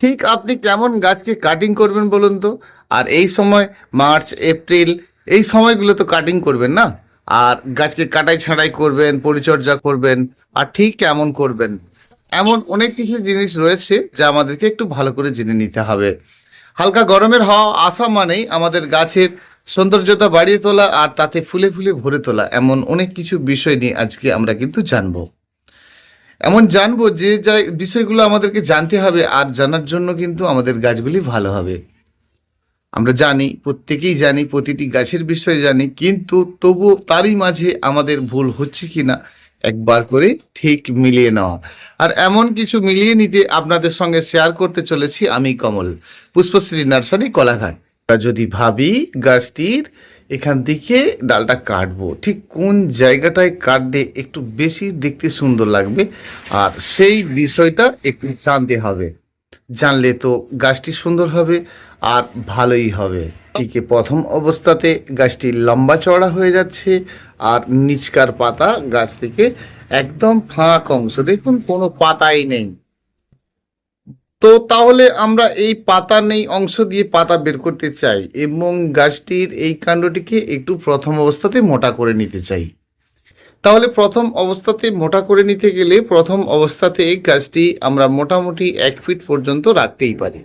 ঠিক আপনি কেমন গাছকে কাটিং করবেন বলুন তো? আর এই সময় মার্চ, এপ্রিল, এই সময়গুলো তো কাটিং করবেন না? আর গাছকে কাটাই ছাঁটাই করবেন, পরিচর্যা করবেন, আর ঠিক কেমন করবেন? এমন অনেক কিছু জিনিস রয়েছে যা আমাদেরকে একটু ভালো করে জেনে নিতে হবে। হালকা গরমের হাওয়া আসা মানেই আমাদের গাছের সৌন্দর্যতা বাড়িয়ে তোলা আর তাতে ফুলে ফুলে ভরে তোলা, এমন অনেক কিছু বিষয় নিয়ে আজকে আমরা কিন্তু জানব। এমন জানব যে যা বিষয়গুলো আমাদেরকে জানতে হবে আর জানার জন্য কিন্তু আমাদের গাছগুলি ভালো হবে। আমরা জানি, প্রত্যেকেই জানি, প্রতিটি গাছের বিষয়ে জানি, কিন্তু তবু তারই মাঝে আমাদের ভুল হচ্ছে কি না একবার করে ঠিক মিলিয়ে নেওয়া। আর এমন কিছু মিলিয়ে নিতে আপনাদের সঙ্গে শেয়ার করতে চলেছি আমি কমল। পুষ্পশ্রী নার্সারি, কলাঘাট। যদি ভাবি গাছটির এখান থেকে ডালটা কাটবো। ঠিক কোন জায়গাটায় কাটলে একটু বেশি দেখতে সুন্দর লাগবে? আর সেই বিষয়টা একটু জানতে হবে। জানলে তো গাছটি সুন্দর হবে আর ভালোই হবে। এদিকে প্রথম অবস্থাতে গাছটি লম্বা চড়া হয়ে যাচ্ছে আর নিচকার পাতা গাছ থেকে একদম ফাঁক অংশ। দেখুন কোনো পাতাই নেই। তো তাহলে আমরা এই পাতা নেই অংশ দিয়ে পাতা বের করতে চাই এবং গাছটির এই কাণ্ডটিকে একটু প্রথম অবস্থাতে মোটা করে নিতে চাই। তাহলে প্রথম অবস্থাতে মোটা করে নিতে গেলে প্রথম অবস্থাতে এই গাছটি আমরা মোটামুটি এক ফিট পর্যন্ত রাখতেই পারি।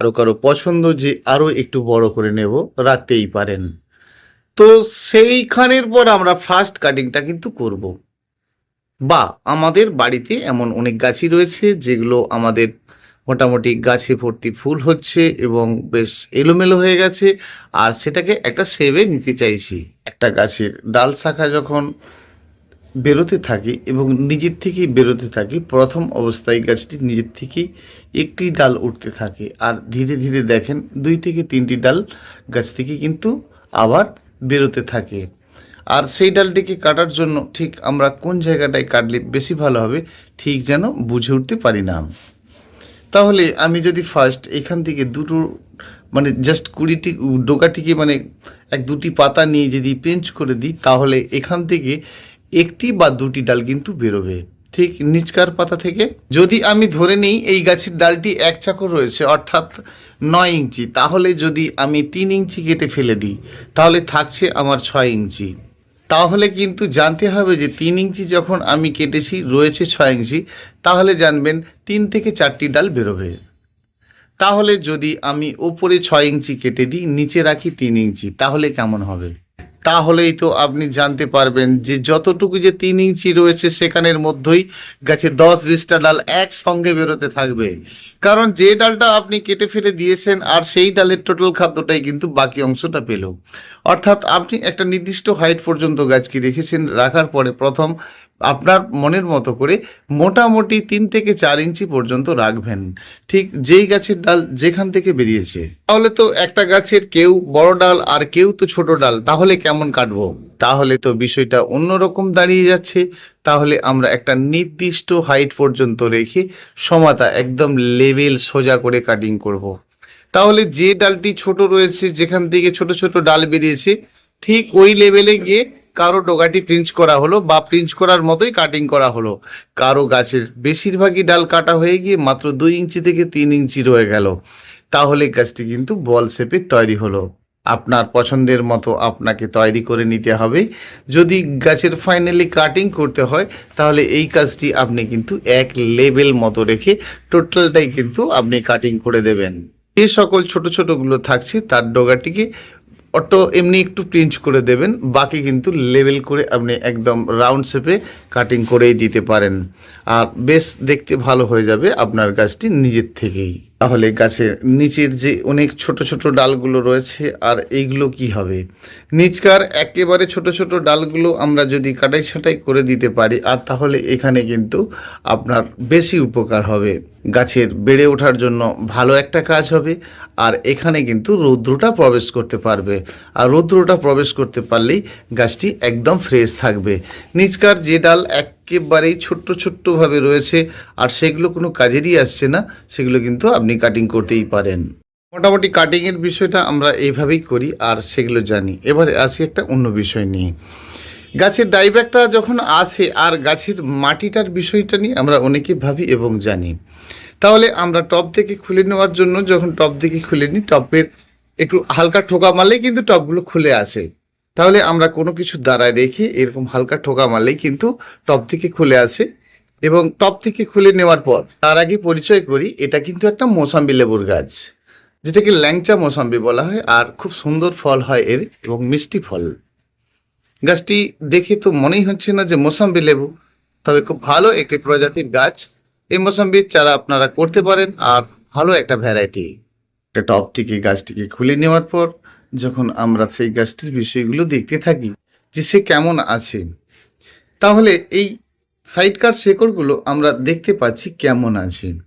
কারও কারও পছন্দ যে আরও একটু বড় করে নেব, রাখতেই পারেন। তো সেইখানের পর আমরা ফার্স্ট কাটিংটা কিন্তু করব। বা আমাদের বাড়িতে এমন অনেক গাছই রয়েছে যেগুলো আমাদের মোটামুটি গাছে ভর্তি ফুল হচ্ছে এবং বেশ এলোমেলো হয়ে গেছে। আর সেটাকে একটা সেবে নিতে চাইছি। একটা গাছের ডাল শাখা যখন বেরোতে থাকে এবং নিজের থেকেই বেরোতে থাকি, প্রথম অবস্থায় গাছটি নিজের থেকেই একটি ডাল উঠতে থাকে। আর ধীরে ধীরে দেখেন দুই থেকে তিনটি ডাল গাছ থেকে কিন্তু আবার বেরোতে থাকে। আর সেই ডালটিকে কাটার জন্য ঠিক আমরা কোন জায়গাটায় কাটলে বেশি ভালো হবে, ঠিক যেন বুঝে উঠতে পারি না। তাহলে আমি যদি ফার্স্ট এখান থেকে দুটো মানে জাস্ট কুড়িটি ডোকাটিকে মানে এক দুটি পাতা নিয়ে যদি পেঞ্চ করে দিই, তাহলে এখান থেকে একটি বা দুটি ডাল কিন্তু বেরোবে। ঠিক নিচকার পাতা থেকে। যদি আমি ধরে নিই এই গাছের ডালটি এক চাকর রয়েছে, অর্থাৎ নয় ইঞ্চি, তাহলে যদি আমি তিন ইঞ্চি কেটে ফেলে দিই, তাহলে থাকছে আমার ছয় ইঞ্চি। তাহলে কিন্তু জানতে হবে যে তিন ইঞ্চি যখন আমি কেটেছি, রয়েছে ছয় ইঞ্চি, তাহলে জানবেন তিন থেকে চারটি ডাল বেরোবে। তাহলে যদি আমি ওপরে ছয় ইঞ্চি কেটে দিই, নিচে রাখি তিন ইঞ্চি, তাহলে কেমন হবে? তাহলেই তো আপনি জানতে পারবেন যে যতটুকু যে তিন ইঞ্চি রয়েছে সেখানের মধ্যেই গাছে দশ বিশটা ডাল একসঙ্গে বেরোতে থাকবে। কারণ যে ডালটা আপনি কেটে ফেলে দিয়েছেন আর সেই ডালের টোটাল খাদ্যটাই কিন্তু বাকি অংশটা পেল। অর্থাৎ আপনি একটা নির্দিষ্ট হাইট পর্যন্ত গাছকে রেখেছেন, রাখার পরে প্রথম আপনার মনের মতো করে মোটামুটি তিন থেকে চার ইঞ্চি পর্যন্ত রাখবেন। ঠিক যেই গাছের ডাল যেখান থেকে বেরিয়েছে। তাহলে তো একটা গাছের কেউ বড় ডাল আর কেউ তো ছোট ডাল, তাহলে কেমন কাটবো? তাহলে তো বিষয়টা অন্যরকম দাঁড়িয়ে যাচ্ছে। তাহলে আমরা একটা নির্দিষ্ট হাইট পর্যন্ত রেখে সমাতা একদম লেভেল সোজা করে কাটিং করব। তাহলে যে ডালটি ছোট রয়েছে, যেখান থেকে ছোট ছোট ডাল বেরিয়েছে, ঠিক ওই লেভেলে গিয়ে কারও ডোগাটি প্রিঞ্চ করা হলো বা প্রিঞ্চ করার মতোই কাটিং করা হলো। কারও গাছের বেশিরভাগই ডাল কাটা হয়ে গিয়ে মাত্র দুই ইঞ্চি থেকে তিন ইঞ্চি রয়ে গেল। তাহলে গাছটি কিন্তু বল শেপে তৈরি হলো। আপনার পছন্দের মতো আপনাকে তৈরি করে নিতে হবে। যদি গাছের ফাইনালি কাটিং করতে হয়, তাহলে এই কাজটি আপনি কিন্তু এক লেভেল মতো রেখে টোটালটাই কিন্তু আপনি কাটিং করে দেবেন। যে সকল ছোট ছোটগুলো থাকছে, তার ডগাটিকে অটো এমনি একটু প্রিঞ্চ করে দেবেন, বাকি কিন্তু লেভেল করে আপনি একদম রাউন্ড শেপে কাটিং করেই দিতে পারেন। আর বেশ দেখতে ভালো হয়ে যাবে আপনার গাছটি নিজের থেকেই। তাহলে গাছের নিচের যে অনেক ছোট ছোট ডালগুলো রয়েছে, আর এইগুলো কি হবে? নিচকার একেবারে ছোট ছোট ডালগুলো আমরা যদি কাটাই ছাঁটাই করে দিতে পারি, আর তাহলে এখানে কিন্তু আপনার বেশি উপকার হবে। গাছের বেড়ে ওঠার জন্য ভালো একটা কাজ হবে, আর এখানে কিন্তু রৌদ্রটা প্রবেশ করতে পারবে। আর রৌদ্রটা প্রবেশ করতে পারলেই গাছটি একদম ফ্রেশ থাকবে। নিচকার যে ডাল একেবারেই ছোট্ট ছোট্টভাবে রয়েছে, আর সেগুলো কোনো কাজেরই আসছে না, সেগুলো কিন্তু আপনি কাটিং করতেই পারেন। মোটামুটি কাটিংয়ের বিষয়টা আমরা এইভাবেই করি, আর সেগুলো জানি। এবারে আসি একটা অন্য বিষয় নিয়ে। গাছের ডাইব্যাকটা যখন আসে আর গাছের মাটিটার বিষয়টা নিয়ে আমরা অনেকে ভাবি এবং জানি। তাহলে আমরা টপ থেকে খুলে নেওয়ার জন্য যখন টপ থেকে খুলে নিই টপের একটু হালকা ঠোকা মারলেই কিন্তু টপগুলো খুলে আসে। তাহলে আমরা কোনো কিছু দ্বারায় রেখে এরকম হালকা ঠোকা মারলেই কিন্তু টপ থেকে খুলে আসে এবং টপ থেকে খুলে নেওয়ার পর তার আগে পরিচয় করি, এটা কিন্তু একটা মোসাম্বি লেবুর গাছ, যেটাকে ল্যাংচা মোসাম্বি বলা হয় আর খুব সুন্দর ফল হয় এর এবং মিষ্টি ফল। গাছটি দেখে তো মনেই হচ্ছে না যে মোসাম্বি লেবু। তবে খুব ভালো একটি প্রজাতির গাছ। এই মোসাম্বির চারা আপনারা করতে পারেন আর ভালো একটা ভ্যারাইটি একটা টপ থেকে গাছটিকে খুলে নেওয়ার পর যখন আমরা সেই গাছটির বিষয়গুলো দেখতে থাকি যে সে কেমন আছে, তাহলে এই সাইডকার শেকড়গুলো আমরা দেখতে পাচ্ছি কেমন আছে।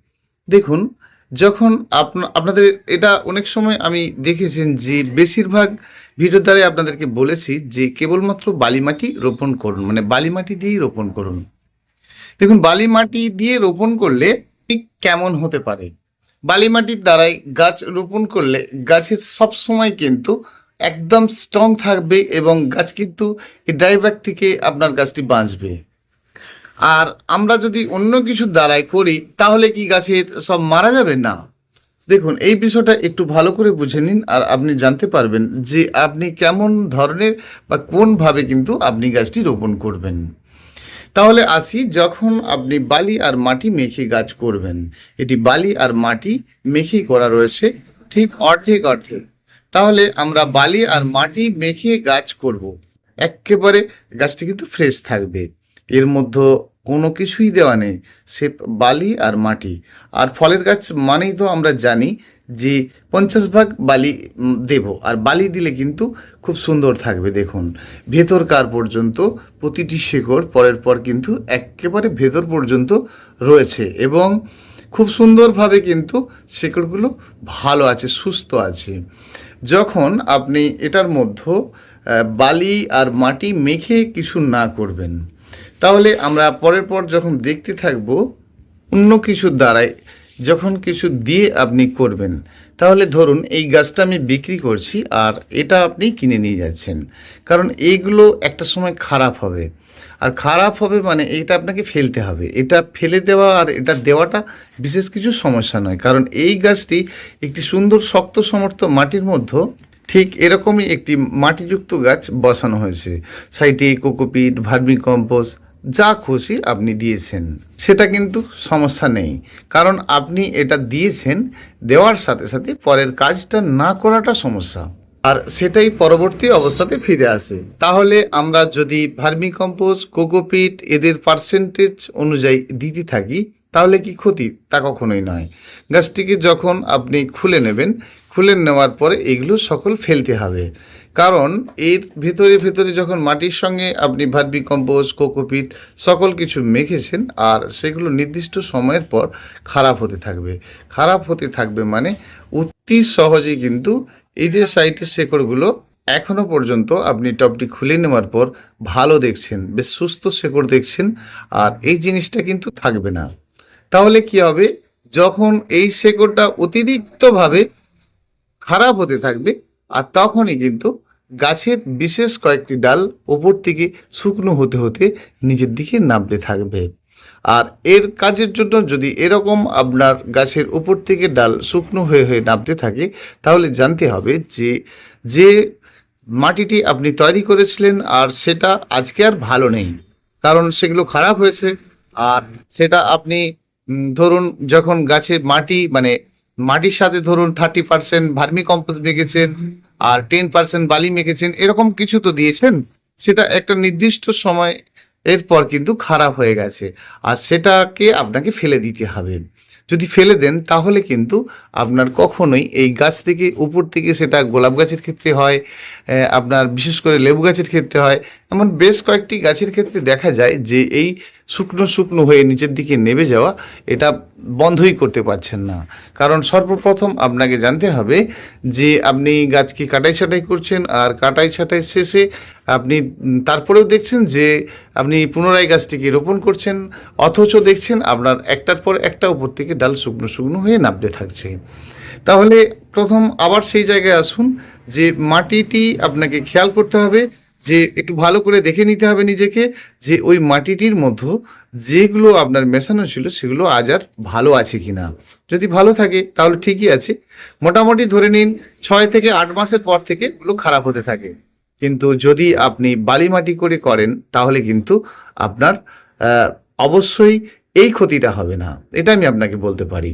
দেখুন, যখন আপনা- আপনাদের এটা অনেক সময় আমি দেখেছেন যে বেশিরভাগ ভিডিও দ্বারাই আপনাদেরকে বলেছি যে কেবলমাত্র বালি মাটি রোপণ করুন মানে বালি মাটি দিয়েই রোপণ করুন। দেখুন বালি মাটি দিয়ে রোপণ করলে ঠিক কেমন হতে পারে? বালি মাটির দ্বারাই গাছ রোপণ করলে গাছের সব সময় কিন্তু একদম স্ট্রং থাকবে এবং গাছ কিন্তু ড্রাইব্যাক থেকে আপনার গাছটি বাঁচবে। আর আমরা যদি অন্য কিছু দ্বারাই করি, তাহলে কি গাছের সব মারা যাবে? না। দেখুন, এই বিষয়টা একটু ভালো করে বুঝে নিন আর আপনি জানতে পারবেন যে আপনি কেমন ধরনের বা কোনভাবে কিন্তু আপনি গাছটি রোপণ করবেন। তাহলে আসি যখন আপনি বালি আর মাটি মেখে গাছ করবেন। এটি বালি আর মাটি মেখে করা রয়েছে। ঠিক অর্ধেক অর্ধেক। তাহলে আমরা বালি আর মাটি মেখে গাছ করব। একেবারে গাছটি কিন্তু ফ্রেশ থাকবে। এর মধ্যে কোনো কিছুই দেওয়া নেই সে বালি আর মাটি। আর ফলের গাছ মানেই তো আমরা জানি যে পঞ্চাশ ভাগ বালি দেব, আর বালি দিলে কিন্তু খুব সুন্দর থাকবে, দেখুন। ভেতরকার পর্যন্ত প্রতিটি শেকড় পরের পর কিন্তু একেবারে ভেতর পর্যন্ত রয়েছে এবং খুব সুন্দরভাবে কিন্তু শেকড়গুলো ভালো আছে, সুস্থ আছে। যখন আপনি এটার মধ্যে বালি আর মাটি মেখে কিছু না করবেন তাহলে আমরা পরের পর যখন দেখতে থাকব, অন্য কিছুর দ্বারাই যখন কিছু দিয়ে আপনি করবেন, তাহলে ধরুন এই গাছটা আমি বিক্রি করছি আর এটা আপনি কিনে নিয়ে যাচ্ছেন। কারণ এইগুলো একটা সময় খারাপ হবে। আর খারাপ হবে মানে এটা আপনাকে ফেলতে হবে। এটা ফেলে দেওয়া আর এটা দেওয়াটা বিশেষ কিছু সমস্যা নয়। কারণ এই গাছটি একটি সুন্দর শক্ত সমর্থ মাটির মধ্যে ঠিক এরকমই একটি মাটিযুক্ত গাছ বসানো হয়েছে। সাইটে কোকোপিট ভার্মি কম্পোস্ট যা খুশি আপনি দিয়েছেন, সেটা কিন্তু সমস্যা নেই। কারণ আপনি এটা দিয়েছেন, দেওয়ার সাথে সাথে পরের কাজটা না করাটা সমস্যা। আর সেটাই পরবর্তী অবস্থাতে ফিরে আসে। তাহলে আমরা যদি ভার্মি কম্পোস্ট কোকোপিট এদের পার্সেন্টেজ অনুযায়ী দিতে থাকি, তাহলে কি ক্ষতি? তা কখনোই নয়। গাছটিকে যখন আপনি খুলে নেবেন, খুলে নেওয়ার পরে এগুলো সকল ফেলতে হবে। কারণ এর ভেতরে ভেতরে যখন মাটির সঙ্গে আপনি ভার্মি কম্পোস্ট, কোকোপিট সকল কিছু মেখেছেন, আর সেগুলো নির্দিষ্ট সময়ের পর খারাপ হতে থাকবে। খারাপ হতে থাকবে মানে অতি সহজেই কিন্তু এই যে সাইটের শেকড়গুলো এখনও পর্যন্ত আপনি টপটি খুলে নেওয়ার পর ভালো দেখছেন, বেশ সুস্থ শেকড় দেখছেন, আর এই জিনিসটা কিন্তু থাকবে না। তাহলে কি হবে? যখন এই শেকড়টা অতিরিক্তভাবে খারাপ হতে থাকবে, আর তখনই কিন্তু গাছের বিশেষ কয়েকটি ডাল ওপর থেকে শুকনো হতে হতে নিচের দিকে নামতে থাকবে। আর এর কাজের জন্য যদি এরকম আপনার গাছের উপর থেকে ডাল শুকনো হয়ে হয়ে নামতে থাকে, তাহলে জানতে হবে যে যে মাটিটি আপনি তৈরি করেছিলেন আর সেটা আজকে আর ভালো নেই। কারণ সেগুলো খারাপ হয়েছে। আর সেটা আপনি ধরুন যখন গাছে মাটি মানে মাটির সাথে ধরুন থার্টি পার্সেন্ট ভার্মি কম্পোস্ট মেখেছেন আর টেন পার্সেন্ট বালি মেখেছেন, এরকম কিছু তো দিয়েছেন, সেটা একটা নির্দিষ্ট সময় এরপর কিন্তু খারাপ হয়ে গেছে। আর সেটাকে আপনাকে ফেলে দিতে হবে। যদি ফেলে দেন, তাহলে কিন্তু আপনার কখনোই এই গাছ থেকে উপর থেকে সেটা গোলাপ গাছের ক্ষেত্রে হয় আপনার বিশেষ করে লেবু গাছের ক্ষেত্রে হয়। এমন বেশ কয়েকটি গাছের ক্ষেত্রে দেখা যায় যে এই শুকনো শুকনো হয়ে নিচের দিকে নেমে যাওয়া এটা বন্ধই করতে পারছেন না। কারণ সর্বপ্রথম আপনাকে জানতে হবে যে আপনি গাছকে কাটাই ছাটাই করছেন আর কাটাই ছাটাই শেষে আপনি তারপরেও দেখছেন যে আপনি পুনরায় গাছটিকে রোপণ করছেন, অথচ দেখছেন আপনার একটার পর একটা উপর থেকে ডাল শুকনো শুকনো হয়ে নামতে থাকছে। তাহলে প্রথম আবার সেই জায়গায় আসুন যে মাটিটি আপনাকে খেয়াল করতে হবে, যে একটু ভালো করে দেখে নিতে হবে নিজেকে, যে ওই মাটিটির মধ্যে যেগুলো আপনার মেশানো ছিল সেগুলো আজ আর ভালো আছে কি না যদি ভালো থাকে তাহলে ঠিকই আছে। মোটামুটি ধরে নিন ছয় থেকে আট মাসের পর থেকে এগুলো খারাপ হতে থাকে। কিন্তু যদি আপনি বালি মাটি করে করেন, তাহলে কিন্তু আপনার অবশ্যই এই ক্ষতিটা হবে না। এটা আমি আপনাকে বলতে পারি।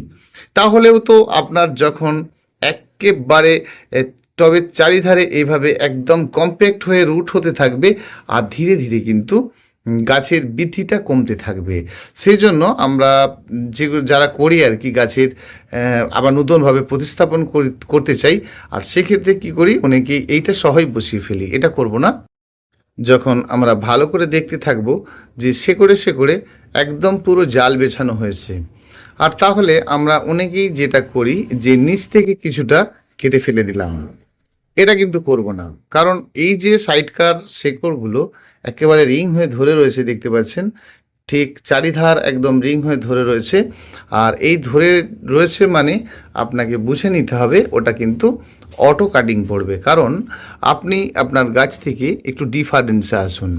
তাহলেও তো আপনার যখন একেবারে টবের চারিধারে এইভাবে একদম কম্প্যাক্ট হয়ে রুট হতে থাকবে, আর ধীরে ধীরে কিন্তু গাছের বৃদ্ধিটা কমতে থাকবে। সেই জন্য আমরা যেগুলো যারা করি আর কি গাছের আবার নতুনভাবে প্রতিস্থাপন করি- করতে চাই, আর সেক্ষেত্রে কি করি অনেকেই এইটা সহই বসিয়ে ফেলি, এটা করব না। যখন আমরা ভালো করে দেখতে থাকব যে শেকড়ে শেকড়ে একদম পুরো জাল বেছানো হয়েছে। আর তাহলে আমরা অনেকেই যেটা করি যে নিচ থেকে কিছুটা কেটে ফেলে দিলাম। এটা কিন্তু করব না। কারণ এই যে সাইডকার শেকড়গুলো একেবারে রিং হয়ে ধরে রয়েছে দেখতে পাচ্ছেন, ঠিক চারিধার একদম রিং হয়ে ধরে রয়েছে। আর এই ধরে রয়েছে মানে আপনাকে বুঝে নিতে হবে, ওটা কিন্তু অটো কাটিং পড়বে। কারণ আপনি আপনার গাছ থেকে একটু ডিফারেন্সে আসুন।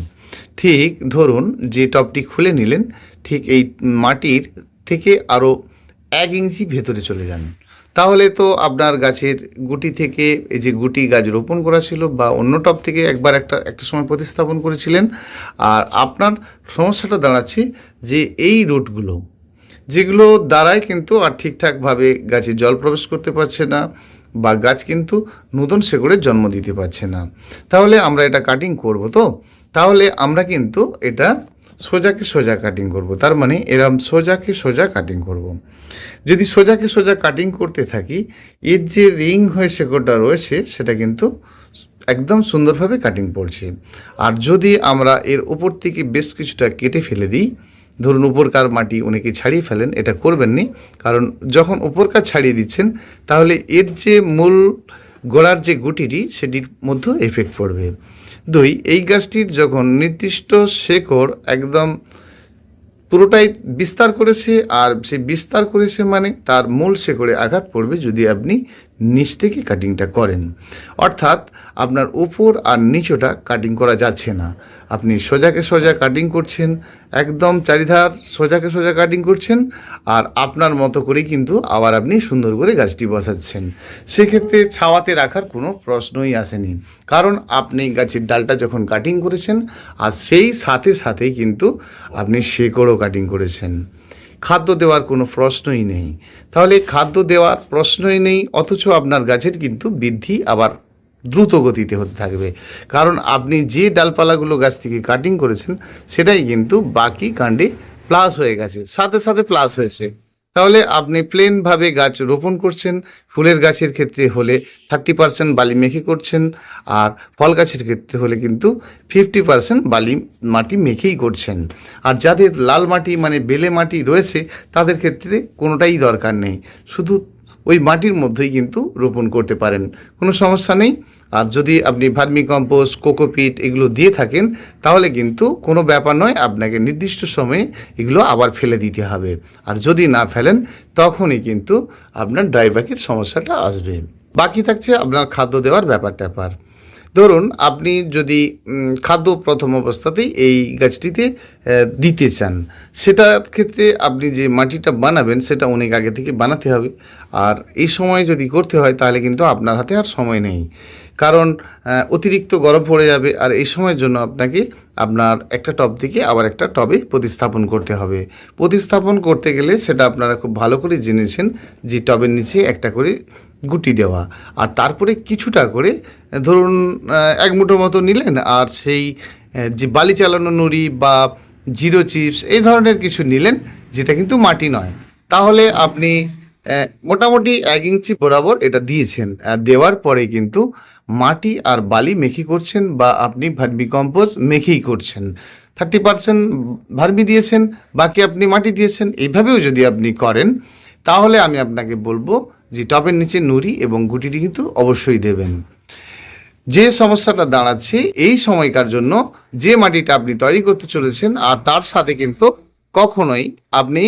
ঠিক ধরুন যে টপটি খুলে নিলেন, ঠিক এই মাটির থেকে আরও এক ইঞ্চি ভেতরে চলে যান। তাহলে তো আপনার গাছের গুটি থেকে এই যে গুটি গাছ রোপণ করা ছিল বা অন্য টপ থেকে একবার একটা একটা সময় প্রতিস্থাপন করেছিলেন। আর আপনার সমস্যাটা দাঁড়াচ্ছে যে এই রুটগুলো, যেগুলো দ্বারাই কিন্তু আর ঠিকঠাকভাবে গাছে জল প্রবেশ করতে পারছে না বা গাছ কিন্তু নতুন শেকড়ের জন্ম দিতে পারছে না। তাহলে আমরা এটা কাটিং করব তো? তাহলে আমরা কিন্তু এটা সোজাকে সোজা কাটিং করব। তার মানে এরম সোজাকে সোজা কাটিং করব। যদি সোজাকে সোজা কাটিং করতে থাকি, এর যে রিং হয়ে শেকড়টা রয়েছে, সেটা কিন্তু একদম সুন্দরভাবে কাটিং পড়ছে। আর যদি আমরা এর উপর থেকে বেশ কিছুটা কেটে ফেলে দিই, ধরুন উপরকার মাটি অনেকে ছাড়িয়ে ফেলেন, এটা করবেন নি। কারণ যখন উপরকার ছাড়িয়ে দিচ্ছেন, তাহলে এর যে মূল গোড়ার যে গুটিটি, সেটির মধ্যে এফেক্ট পড়বে। দুই, এই গাছটির যখন নির্দিষ্ট শেকড় একদম পুরোটাই বিস্তার করেছে, আর সে বিস্তার করেছে মানে তার মূল শেকড়ে আঘাত পড়বে যদি আপনি নিচ থেকে কাটিংটা করেন। অর্থাৎ আপনার উপর আর নিচটা কাটিং করা যাচ্ছে না। আপনি সোজাকে সোজা কাটিং করছেন, একদম চারিধার সোজাকে সোজা কাটিং করছেন, আর আপনার মতো করেই কিন্তু আবার আপনি সুন্দর করে গাছটি বসাচ্ছেন। সেক্ষেত্রে ছাওয়াতে রাখার কোনো প্রশ্নই আসেনি। কারণ আপনি গাছের ডালটা যখন কাটিং করেছেন, আর সেই সাথে সাথেই কিন্তু আপনি শেকড়ও কাটিং করেছেন। খাদ্য দেওয়ার কোনো প্রশ্নই নেই। তাহলে খাদ্য দেওয়ার প্রশ্নই নেই, অথচ আপনার গাছের কিন্তু বৃদ্ধি আবার দ্রুত গতিতে হতে থাকবে। কারণ আপনি যে ডালপালাগুলো গাছ থেকে কাটিং করেছেন, সেটাই কিন্তু বাকি কাণ্ডে প্লাস হয়ে গেছে। সাথে সাথে প্লাস হয়েছে। তাহলে আপনি প্লেনভাবে গাছ রোপণ করছেন, ফুলের গাছের ক্ষেত্রে হলে থার্টি পার্সেন্ট বালি মেখে করছেন, আর ফল গাছের ক্ষেত্রে হলে কিন্তু ফিফটি পার্সেন্ট বালি মাটি মেখেই করছেন। আর যাদের লাল মাটি মানে বেলে মাটি রয়েছে, তাদের ক্ষেত্রে কোনোটাই দরকার নেই। শুধু ওই মাটির মধ্যেই কিন্তু রোপণ করতে পারেন। কোনো সমস্যা নেই? আর যদি আপনি ভার্মি কম্পোস্ট কোকোপিট এগুলো দিয়ে থাকেন, তাহলে কিন্তু কোনো ব্যাপার নয়, আপনাকে নির্দিষ্ট সময়ে এগুলো আবার ফেলে দিতে হবে। আর যদি না ফেলেন, তখনই কিন্তু আপনার ড্রাইভাকের সমস্যাটা আসবে। বাকি থাকছে আপনার খাদ্য দেওয়ার ব্যাপার ট্যাপার ধরুন, আপনি যদি খাদ্য প্রথম অবস্থাতেই এই গাছটিতে দিতে চান, সেটার ক্ষেত্রে আপনি যে মাটিটা বানাবেন, সেটা অনেক আগে থেকে বানাতে হবে। আর এই সময় যদি করতে হয়, তাহলে কিন্তু আপনার হাতে আর সময় নেই। কারণ অতিরিক্ত গরম পড়ে যাবে, আর এই সময়ের জন্য আপনাকে আপনার একটা টব থেকে আবার একটা টবে প্রতিস্থাপন করতে হবে। প্রতিস্থাপন করতে গেলে সেটা আপনারা খুব ভালো করে জেনেছেন যে টবের নিচে একটা করে গুটি দেওয়া। আর তারপরে কিছুটা করে ধরুন এক মুঠো মতো নিলেন আর সেই যে বালি চালানো নুড়ি বা জিরো চিপস এই ধরনের কিছু নিলেন, যেটা কিন্তু মাটি নয়। তাহলে আপনি মোটামুটি এক ইঞ্চি বরাবর এটা দিয়েছেন। দেওয়ার পরে কিন্তু মাটি আর বালি মেখি করছেন বা আপনি ভার্মি কম্পোজ মেখেই করছেন। থার্টি পার্সেন্ট ভার্মি দিয়েছেন, বাকি আপনি মাটি দিয়েছেন এইভাবেও যদি আপনি করেন, তাহলে আমি আপনাকে বলব যে টবের নিচে নুড়ি এবং গুটিটি কিন্তু অবশ্যই দেবেন। যে সমস্যাটা দাঁড়াচ্ছে, এই সময়কার জন্য যে মাটিটা আপনি তৈরি করতে চলেছেন আর তার সাথে কিন্তু কখনোই আপনি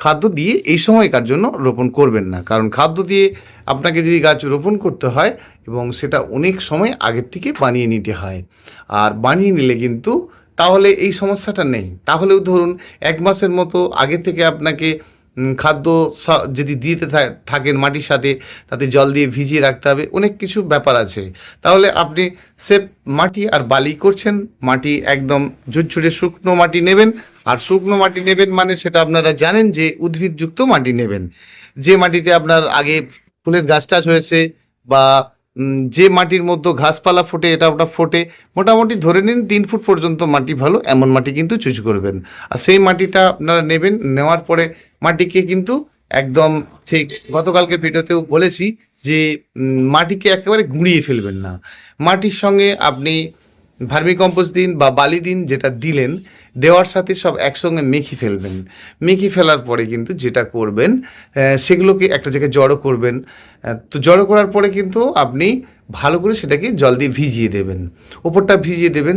খাদ্য দিয়ে এই সময়কার জন্য রোপণ করবেন না। কারণ খাদ্য দিয়ে আপনাকে যদি গাছ রোপণ করতে হয় এবং সেটা অনেক সময় আগের থেকে বানিয়ে নিতে হয়। আর বানিয়ে নিলে কিন্তু তাহলে এই সমস্যাটা নেই। তাহলেও ধরুন এক মাসের মতো আগে থেকে আপনাকে খাদ্য যদি দিতে থাকেন মাটির সাথে, তাতে জল দিয়ে ভিজিয়ে রাখতে হবে, অনেক কিছু ব্যাপার আছে। তাহলে আপনি সে মাটি আর বালি করছেন, মাটি একদম ঝুরঝুরে শুকনো মাটি নেবেন, আর শুকনো মাটি নেবেন মানে সেটা আপনারা জানেন যে উদ্ভিদযুক্ত মাটি নেবেন। যে মাটিতে আপনার আগে ফুলের গাছ টাছ হয়েছে বা যে মাটির মধ্যে ঘাসপালা ফোটে, এটা ওটা ফোটে, মোটামুটি ধরে নিন তিন ফুট পর্যন্ত মাটি ভালো, এমন মাটি কিন্তু চুজ করবেন। আর সেই মাটিটা আপনারা নেবেন, নেওয়ার পরে মাটিকে কিন্তু একদম ঠিক, গতকালকে ভিডিওতেও বলেছি যে মাটিকে একেবারে গুঁড়িয়ে ফেলবেন না। মাটির সঙ্গে আপনি ভার্মি কম্পোস্ট দিন বা বালি দিন যেটা দিলেন, দেওয়ার সাথে সব একসঙ্গে মেখে ফেলবেন। মেখে ফেলার পরে কিন্তু যেটা করবেন সেগুলোকে একটা জায়গায় জড়ো করবেন। তো জড়ো করার পরে কিন্তু আপনি ভালো করে সেটাকে জল দিয়ে ভিজিয়ে দেবেন। ওপরটা ভিজিয়ে দেবেন।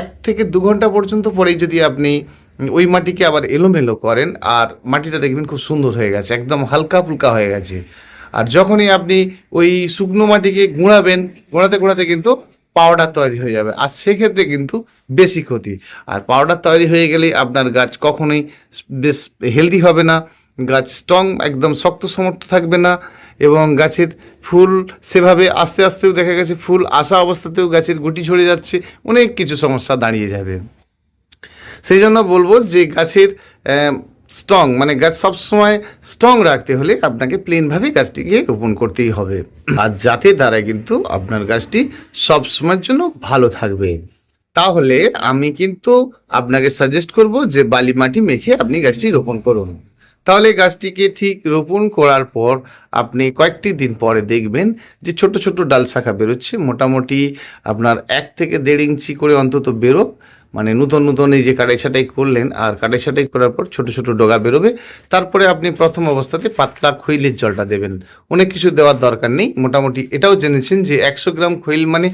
এক থেকে দু ঘণ্টা পর্যন্ত পরেই যদি আপনি ওই মাটিকে আবার এলোমেলো করেন, আর মাটিটা দেখবেন খুব সুন্দর হয়ে গেছে, একদম হালকা ফুলকা হয়ে গেছে। আর যখনই আপনি ওই শুকনো মাটিকে গুঁড়াবেন গুঁড়াতে গুঁড়াতে কিন্তু পাউডার তৈরি হয়ে যাবে। আর সেক্ষেত্রে কিন্তু বেশি ক্ষতি। আর পাউডার তৈরি হয়ে গেলে আপনার গাছ কখনোই বেশ হেলদি হবে না। গাছ স্ট্রং একদম শক্ত সমর্থ থাকবে না। এবং গাছের ফুল সেভাবে আস্তে আস্তেও দেখা গেছে, ফুল আসা অবস্থাতেও গাছের গুটি ঝরে যাচ্ছে, অনেক কিছু সমস্যা দাঁড়িয়ে যাবে। সেই জন্য বলব যে গাছের স্ট্রং মানে গাছ সবসময় স্ট্রং রাখতে হলে আপনাকে প্লেনভাবে গাছটিকে রোপণ করতেই হবে। আর যাতে দ্বারা কিন্তু আপনার গাছটি সবসময়ের জন্য ভালো থাকবে। তাহলে আমি কিন্তু আপনাকে সাজেস্ট করব যে বালি মাটি মেখে আপনি গাছটি রোপণ করুন। তাহলে গাছটিকে ঠিক রোপণ করার পর আপনি কয়েকটি দিন পরে দেখবেন যে ছোট ছোট ডাল শাখা বেরোচ্ছে। মোটামুটি আপনার এক থেকে দেড় ইঞ্চি করে অন্তত বেরো মানে নতুন নতুন এই যে কাটাই ছাটাই করলেন, আর কাটাই ছাটাই করার পর ছোট ছোট ডগা বেরোবে। তারপরে আপনি প্রথম অবস্থাতে পাতলা খৈলের জলটা দেবেন। অনেক কিছু দেওয়ার দরকার নেই, মোটামুটি এটাও জেনেছেন যে একশো গ্রাম খৈল মানে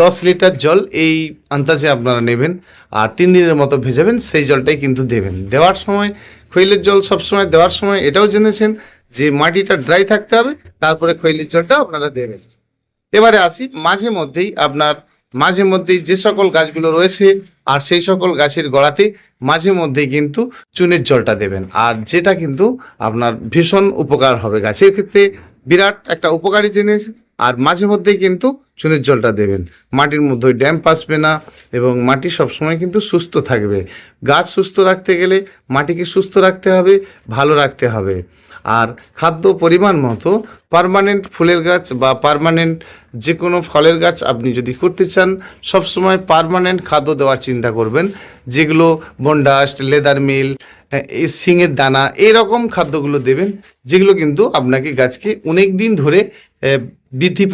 দশ লিটার জল এই আন্দাজে আপনারা নেবেন, আর তিন দিনের মতো ভেজাবেন, সেই জলটাই কিন্তু দেবেন। দেওয়ার সময়, খৈলের জল সবসময় দেওয়ার সময় এটাও জেনেছেন যে মাটিটা ড্রাই থাকতে হবে, তারপরে খৈলের জলটা আপনারা দেবেন। এবারে আসি, মাঝে মধ্যেই আপনার, মাঝে মধ্যেই যে সকল গাছগুলো রয়েছে আর সেই সকল গাছের গোড়াতে মাঝে মধ্যেই কিন্তু চুনের জলটা দেবেন। আর যেটা কিন্তু আপনার ভীষণ উপকার হবে গাছের ক্ষেত্রে বিরাট একটা উপকারী জিনিস। আর মাঝে মধ্যেই কিন্তু চুনের জলটা দেবেন। মাটির মধ্যে ড্যাম্প আসবে না এবং মাটি সবসময় কিন্তু সুস্থ থাকবে। গাছ সুস্থ রাখতে গেলে মাটিকে সুস্থ রাখতে হবে, ভালো রাখতে হবে। আর খাদ্য পরিমাণ মতো পারমানেন্ট ফুলের গাছ বা পারমানেন্ট যে কোনো ফলের গাছ আপনি যদি করতে চান, সবসময় পারমানেন্ট খাদ্য দেওয়ার চিন্তা করবেন। যেগুলো বন্ডাস্ট, লেদার মিল শিঙের দানা, এরকম খাদ্যগুলো দেবেন, যেগুলো কিন্তু আপনাকে গাছকে অনেক দিন ধরে বৃদ্ধি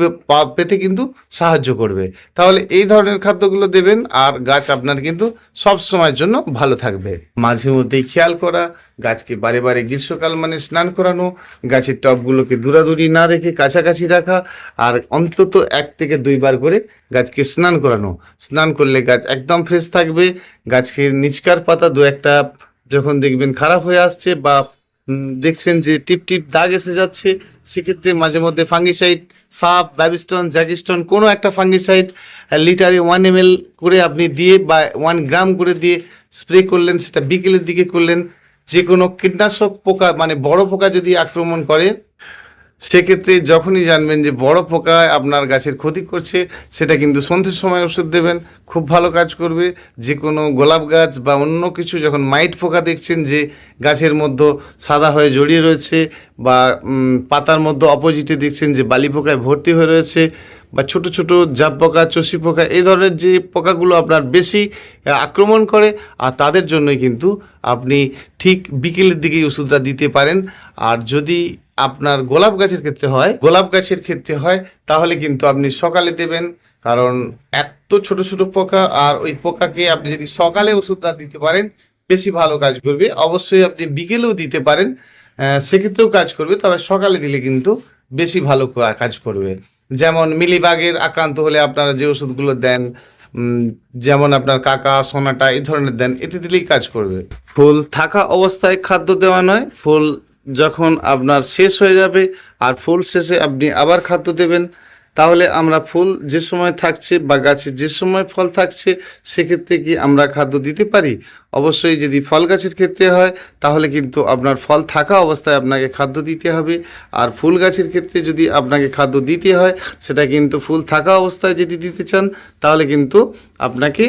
পেতে কিন্তু সাহায্য করবে। তাহলে এই ধরনের খাদ্যগুলো দেবেন আর গাছ আপনার কিন্তু সব সময়ের জন্য ভালো থাকবে। মাঝে মধ্যেই খেয়াল করা, গাছকে বারে বারে গ্রীষ্মকাল মানে স্নান করানো, গাছের টবগুলোকে দূরাদূরি না রেখে কাছাকাছি রাখা আর অন্তত এক থেকে দুইবার করে গাছকে স্নান করানো। স্নান করলে গাছ একদম ফ্রেশ থাকবে, গাছকে নিচকার পাতা দু একটা যখন দেখবেন খারাপ হয়ে আসছে বা দেখছেন যে টিপ টিপ দাগ এসে যাচ্ছে, সেক্ষেত্রে মাঝে মধ্যে ফাঙ্গিসাইড সাপ, ব্যাবিস্টন, জ্যাকিস্টন, কোনো একটা ফাঙ্গিসাইড লিটারে ওয়ান এম করে আপনি দিয়ে বা ওয়ান গ্রাম করে দিয়ে স্প্রে করলেন, সেটা বিকেলের দিকে করলেন যে কোনো কীটনাশক পোকা মানে বড় পোকা যদি আক্রমণ করে সেক্ষেত্রে যখনই জানবেন যে বড় পোকা আপনার গাছের ক্ষতি করছে, সেটা কিন্তু সন্ধ্যের সময় ওষুধ দেবেন। খুব ভালো কাজ করবে। যে কোনো গোলাপ গাছ বা অন্য কিছু যখন মাইট পোকা দেখছেন যে গাছের মধ্যে সাদা হয়ে জড়িয়ে রয়েছে বা পাতার মধ্যে অপোজিটে দেখছেন যে বালি পোকায় ভর্তি হয়ে রয়েছে বা ছোট ছোট জাপ পোকা, চষি পোকা, এই ধরনের যে পোকাগুলো আপনার বেশি আক্রমণ করে, আর তাদের জন্যই কিন্তু আপনি ঠিক বিকেলের দিকেই ওষুধটা দিতে পারেন। আর যদি আপনার গোলাপ গাছের ক্ষেত্রে হয়, গোলাপ গাছের ক্ষেত্রে হয়, তাহলে কিন্তু আপনি সকালে দেবেন। কারণ এত ছোট ছোট পোকা, আর ওই পোকাকে আপনি যদি সকালে ওষুধটা দিতে পারেন, বেশি ভালো কাজ করবে। অবশ্যই আপনি বিকেলেও দিতে পারেন। সেক্ষেত্রেও কাজ করবে, তবে সকালে দিলে কিন্তু বেশি ভালো কাজ করবে। যেমন মিলিবাগের আক্রান্ত হলে আপনারা যে ওষুধগুলো দেন যেমন আপনার কাকা, সোনাটা, এই ধরনের দেন, এতে দিলেই কাজ করবে। ফুল থাকা অবস্থায় খাদ্য দেওয়া নয়, ফুল যখন আপনার শেষ হয়ে যাবে আর ফুল শেষে আপনি আবার খাদ্য দেবেন তাহলে আমরা ফুল যে সময় থাকছে বা গাছে যে সময় ফল থাকছে, সেক্ষেত্রে কি আমরা খাদ্য দিতে পারি? অবশ্যই যদি ফল গাছের ক্ষেত্রে হয়, তাহলে কিন্তু আপনার ফল থাকা অবস্থায় আপনাকে খাদ্য দিতে হবে। আর ফুল গাছের ক্ষেত্রে যদি আপনাকে খাদ্য দিতে হয়, সেটা কিন্তু ফুল থাকা অবস্থায় যদি দিতে চান, তাহলে কিন্তু আপনাকে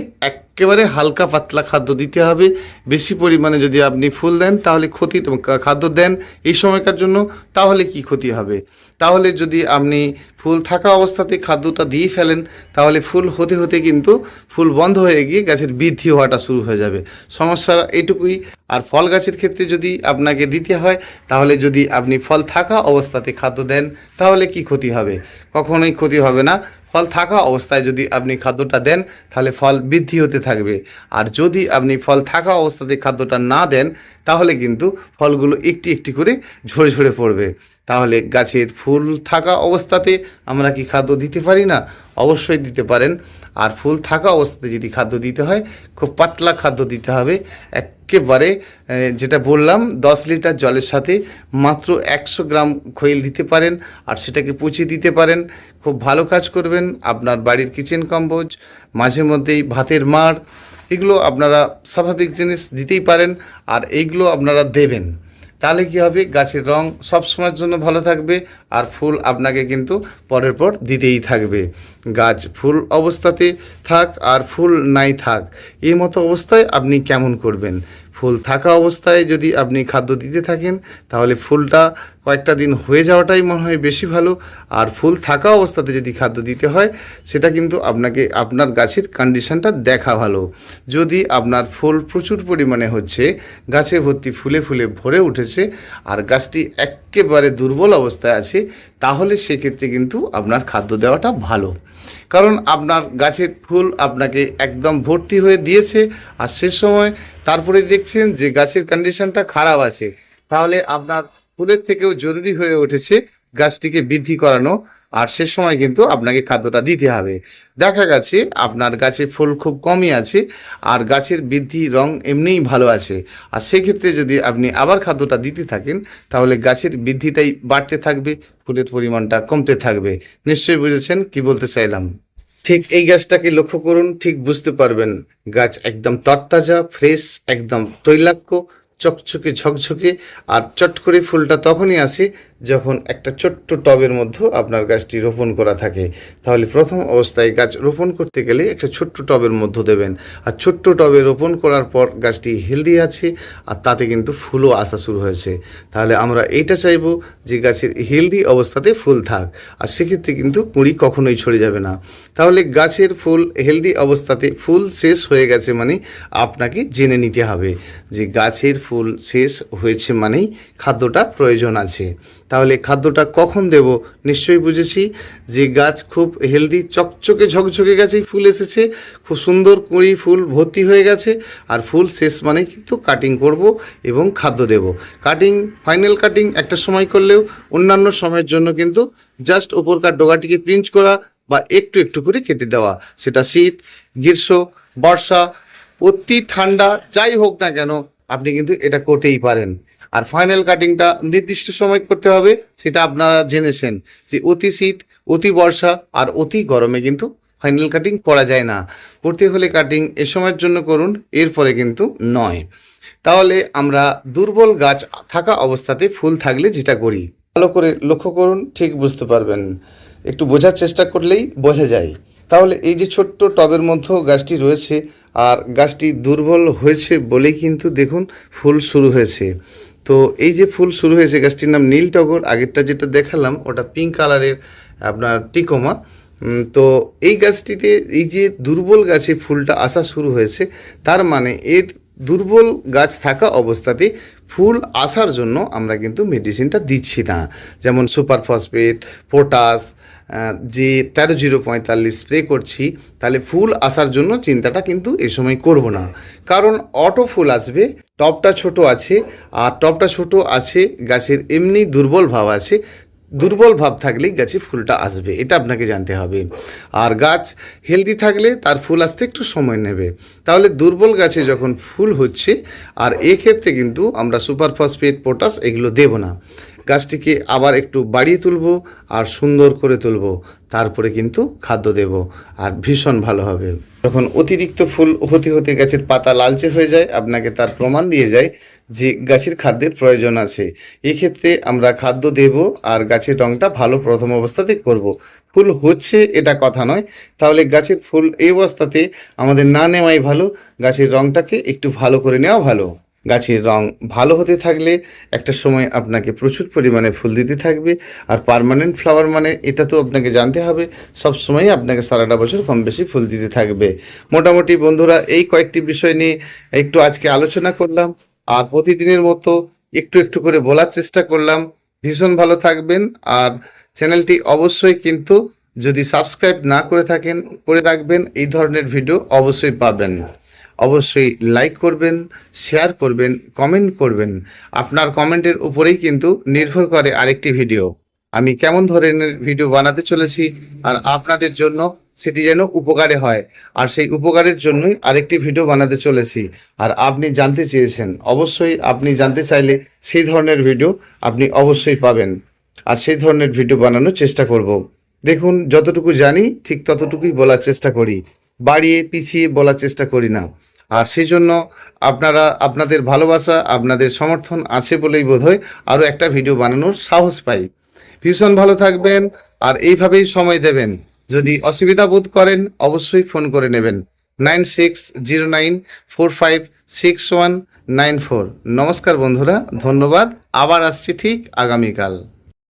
একেবারে হালকা পাতলা খাদ্য দিতে হবে। বেশি পরিমাণে যদি আপনি ফুল দেন, তাহলে ক্ষতি খাদ্য দেন এই সময়কার জন্য, তাহলে কি ক্ষতি হবে? তাহলে যদি আপনি ফুল থাকা অবস্থাতে খাদ্যটা দিয়ে ফেলেন, তাহলে ফুল হতে হতে কিন্তু ফুল বন্ধ হয়ে গিয়ে গাছের বৃদ্ধি হওয়াটা শুরু হয়ে যাবে। সমস্যা এইটুকুই আর ফল গাছের ক্ষেত্রে যদি আপনাকে দিতে হয়, তাহলে যদি আপনি ফল থাকা অবস্থাতে খাদ্য দেন, তাহলে কি ক্ষতি হবে? কখনোই ক্ষতি হবে না। ফল থাকা অবস্থায় যদি আপনি খাদ্যটা দেন, তাহলে ফল বৃদ্ধি হতে থাকবে। আর যদি আপনি ফল থাকা অবস্থাতে খাদ্যটা না দেন তাহলে কিন্তু ফলগুলো একটি একটি করে ঝরে ঝরে পড়বে। তাহলে গাছের ফুল থাকা অবস্থাতে আমরা কি খাদ্য দিতে পারি না? অবশ্যই দিতে পারেন। আর ফুল থাকা অবস্থাতে যদি খাদ্য দিতে হয়, খুব পাতলা খাদ্য দিতে হবে। একেবারে যেটা বললাম, দশ লিটার জলের সাথে মাত্র একশো গ্রাম খৈল দিতে পারেন আর সেটাকে পচিয়ে দিতে পারেন। খুব ভালো কাজ করবেন। আপনার বাড়ির কিচেন কম্বোজ মাঝে মধ্যেই ভাতের মাড় এগুলো আপনারা স্বাভাবিক জিনিস দিতেই পারেন, আর এইগুলো আপনারা দেবেন। তাহলে কি হবে? গাছের রং সব সময়ের জন্য ভালো থাকবে, আর ফুল আপনাকে কিন্তু পরের পর দিতেই থাকবে। গাছ ফুল অবস্থাতে থাক আর ফুল নাই থাক, এই মতো অবস্থায় আপনি কেমন করবেন? ফুল থাকা অবস্থায় যদি আপনি খাদ্য দিতে থাকেন, তাহলে ফুলটা কয়েকটা দিন হয়ে যাওয়াটাই মনে হয় বেশি ভালো। আর ফুল থাকা অবস্থাতে যদি খাদ্য দিতে হয়, সেটা কিন্তু আপনাকে আপনার গাছের কন্ডিশনটা দেখা ভালো। যদি আপনার ফুল প্রচুর পরিমাণে হচ্ছে, গাছে ভর্তি ফুলে ফুলে ভরে উঠেছে, আর গাছটি একেবারে দুর্বল অবস্থায় আছে, তাহলে সেক্ষেত্রে কিন্তু আপনার খাদ্য দেওয়াটা ভালো। কারণ আপনার গাছের ফুল আপনাকে একদম ভর্তি হয়ে দিয়েছে, আর সে সময় তারপরে দেখছেন যে গাছের কন্ডিশনটা খারাপ আছে। তাহলে আপনার ফুলের থেকেও জরুরি হয়ে উঠেছে গাছটিকে বৃদ্ধি করানো। আর সে সময় কিন্তু আপনাকে খাদ্যটা দিতে হবে। দেখা গেছে আপনার গাছে ফুল খুব কমই আছে, আর গাছের বৃদ্ধি রং এমনিই ভালো আছে। আর সেক্ষেত্রে যদি আপনি আবার খাদ্যটা দিতে থাকেন, তাহলে গাছের বৃদ্ধিটাই বাড়তে থাকবে, ফুলের পরিমাণটা কমতে থাকবে। নিশ্চয়ই বুঝেছেন কি বলতে চাইলাম? ঠিক এই গাছটাকে লক্ষ্য করুন, ঠিক বুঝতে পারবেন, গাছ একদম তরতাজা ফ্রেশ একদম তৈলাক্য চকচকে ঝকঝকে আর চট করে ফুলটা তখনই আসে যখন একটা ছোট্ট টবের মধ্যে আপনার গাছটি রোপণ করা থাকে। তাহলে প্রথম অবস্থায় গাছ রোপণ করতে গেলে একটা ছোট্ট টবের মধ্যে দেবেন। আর ছোট্ট টবে রোপণ করার পর গাছটি হেলদি আছে আর তাতে কিন্তু ফুলও আসা শুরু হয়েছে। তাহলে আমরা এইটা চাইব যে গাছের হেলদি অবস্থাতে ফুল থাক। আর সেক্ষেত্রে কিন্তু কুঁড়ি কখনোই ছড়ে যাবে না। তাহলে গাছের ফুল হেলদি অবস্থাতে ফুল শেষ হয়ে গেছে মানে আপনাকে জেনে নিতে হবে যে গাছের ফুল শেষ হয়েছে মানেই খাদ্যটা প্রয়োজন আছে। তাহলে খাদ্যটা কখন দেব? নিশ্চয়ই বুঝেছি যে গাছ খুব হেলদি চকচকে, ঝকঝকে গাছেই ফুল এসেছে। খুব সুন্দর কুঁড়ি ফুল ভর্তি হয়ে গেছে। আর ফুল শেষ মানে কিন্তু কাটিং করব এবং খাদ্য দেব। কাটিং ফাইনাল কাটিং একটা সময় করলেও অন্যান্য সময়ের জন্য কিন্তু জাস্ট উপরকার ডোগাটিকে প্রিঞ্চ করা বা একটু একটু করে কেটে দেওয়া। সেটা শীত, গ্রীষ্ম, বর্ষা, অতি ঠান্ডা, যাই হোক না কেন আপনি কিন্তু এটা করতেই পারেন। আর ফাইনাল কাটিংটা নির্দিষ্ট সময় করতে হবে, সেটা আপনারা জেনেছেন যে অতি শীত, অতি বর্ষা আর অতি গরমে কিন্তু ফাইনাল কাটিং করা যায় না। করতে হলে কাটিং এ সময়ের জন্য করুন, এরপরে কিন্তু নয়। তাহলে আমরা দুর্বল গাছ থাকা অবস্থাতে ফুল থাকলে যেটা করি, ভালো করে লক্ষ্য করুন, ঠিক বুঝতে পারবেন। একটু বোঝার চেষ্টা করলেই বোঝা যায়। তাহলে এই যে ছোট্ট টবের মধ্যেও গাছটি রয়েছে, আর গাছটি দুর্বল হয়েছে বলেই কিন্তু দেখুন ফুল শুরু হয়েছে। তো এই যে ফুল শুরু হয়েছে, গাছটির নাম নীল টগর, আগেরটা যেটা দেখালাম ওটা পিঙ্ক কালারের আপনার টিকোমা। তো এই গাছটিতে এই যে দুর্বল গাছে ফুলটা আসা শুরু হয়েছে, তার মানে এর দুর্বল গাছ থাকা অবস্থাতে ফুল আসার জন্য আমরা কিন্তু মেডিসিনটা দিচ্ছি না। যেমন সুপার ফসফেট পটাশ যে তেরো জিরো পঁয়তাল্লিশ স্প্রে করছি, তাহলে ফুল আসার জন্য চিন্তাটা কিন্তু এ সময় করব না। কারণ অটো ফুল আসবে, টপটা ছোট আছে, আর টপটা ছোট আছে, গাছের এমনি দুর্বল ভাব আছে, দুর্বল ভাব থাকলেই গাছে ফুলটা আসবে, এটা আপনাকে জানতে হবে। আর গাছ হেলদি থাকলে তার ফুল আসতে একটু সময় নেবে। তাহলে দুর্বল গাছে যখন ফুল হচ্ছে, আর এক্ষেত্রে কিন্তু আমরা সুপার ফসফেট পটাশ এগুলো দেব না। গাছটিকে আবার একটু বাড়িয়ে তুলব আর সুন্দর করে তুলব। তারপরে কিন্তু খাদ্য দেব। আর ভীষণ ভালো হবে। যখন অতিরিক্ত ফুল হতে হতে গাছের পাতা লালচে হয়ে যায়, আপনাকে তার প্রমাণ দিয়ে যায় যে গাছের খাদ্যের প্রয়োজন আছে। এক্ষেত্রে আমরা খাদ্য দেব আর গাছের রংটা ভালো প্রথম অবস্থাতে করব। ফুল হচ্ছে এটা কথা নয়। তাহলে গাছের ফুল এই অবস্থাতে আমাদের না নেওয়াই ভালো, গাছের রংটাকে একটু ভালো করে নেওয়া ভালো। গাছের রং ভালো হতে থাকলে একটা সময় আপনাকে প্রচুর পরিমাণে ফুল দিতে থাকবে। আর পার্মানেন্ট ফ্লাওয়ার মানে এটা তো আপনাকে জানতে হবে, সব সময় আপনাকে সারাটা বছর কম বেশি ফুল দিতে থাকবে। মোটামুটি বন্ধুরা, এই কয়েকটি বিষয় নিয়ে একটু আজকে আলোচনা করলাম, আর প্রতিদিনের মতো একটু একটু করে বলার চেষ্টা করলাম। ভীষণ ভালো থাকবেন, আর চ্যানেলটি অবশ্যই কিন্তু যদি সাবস্ক্রাইব না করে থাকেন, করে রাখবেন, এই ধরনের ভিডিও অবশ্যই পাবেন। অবশ্যই লাইক করবেন শেয়ার করবেন কমেন্ট করবেন। আপনার কমেন্টের উপরেই কিন্তু নির্ভর করে আরেকটি ভিডিও আমি কেমন ধরনের ভিডিও বানাতে চলেছি আর আপনাদের জন্য সেটি যেন উপকারে হয়। আর সেই উপকারের জন্যই আরেকটি ভিডিও বানাতে চলেছি। আর আপনি জানতে চেয়েছেন, অবশ্যই আপনি জানতে চাইলে সেই ধরনের ভিডিও আপনি অবশ্যই পাবেন। আর সেই ধরনের ভিডিও বানানোর চেষ্টা করব। দেখুন, যতটুকু জানি, ঠিক ততটুকুই বলার চেষ্টা করি। বাড়িয়ে পিছিয়ে বলার চেষ্টা করি না। আর সেই জন্য আপনারা, আপনাদের ভালোবাসা, আপনাদের সমর্থন আছে বলেই বোধহয় আরও একটা ভিডিও বানানোর সাহস পাই। ভীষণ ভালো থাকবেন আর এইভাবেই সময় দেবেন। যদি অসুবিধা বোধ করেন, অবশ্যই ফোন করে নেবেন। Nine six zero nine four five six one nine four. নমস্কার বন্ধুরা, ধন্যবাদ। আবার আসছি ঠিক আগামীকাল।